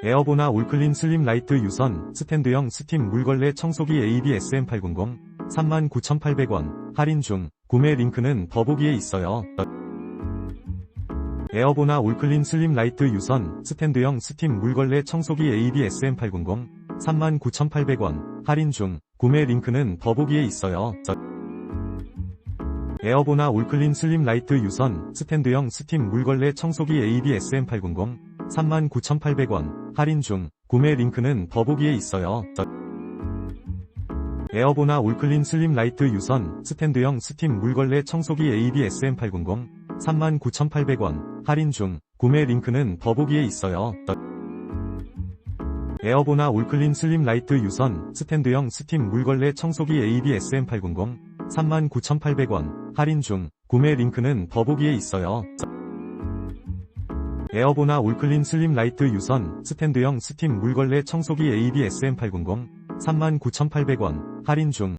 에어보나 올클린 슬림 라이트 유선 스탠드형 스팀 물걸레 청소기 ABSM800 39,800원 할인 중 구매 링크는 더보기에 있어요. 에어보나 올클린 슬림 라이트 유선 스탠드형 스팀 물걸레 청소기 ABSM800 39,800원 할인 중 구매 링크는 더보기에 있어요. 에어보나 올클린 슬림 라이트 유선 스탠드형 스팀 물걸레 청소기 ABSM800 39,800원. 할인 중. 구매 링크는 더보기에 있어요. 에어보나 올클린 슬림 라이트 유선 스탠드형 스팀 물걸레 청소기 ABSM800 39,800원. 할인 중. 구매 링크는 더보기에 있어요. 에어보나 올클린 슬림 라이트 유선 스탠드형 스팀 물걸레 청소기 ABSM800 39,800원. 할인 중. 구매 링크는 더보기에 있어요. 에어보나 올클린 슬림 라이트 유선 스탠드형 스팀 물걸레 청소기 ABSM800 39,800원 할인 중